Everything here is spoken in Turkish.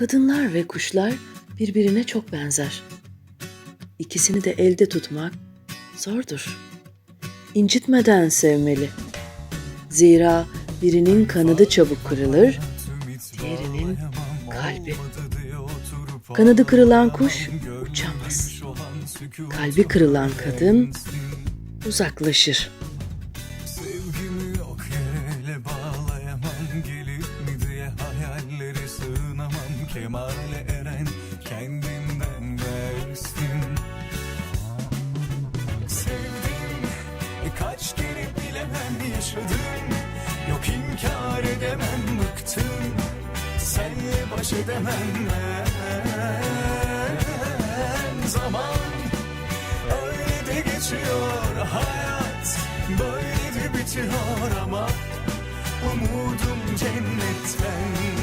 Kadınlar ve kuşlar birbirine çok benzer. İkisini de elde tutmak zordur. İncitmeden sevmeli. Zira birinin kanadı çabuk kırılır, diğerinin kalbi. Kanadı kırılan kuş uçamaz. Kalbi kırılan kadın uzaklaşır. Kemale eren kendinden versin Sevdim kaç kere bilemem yaşadım Yok inkar edemem bıktım Senle baş edemem ben. Zaman Öyle de geçiyor hayat Böyle de bitiyor ama Umudum cennetten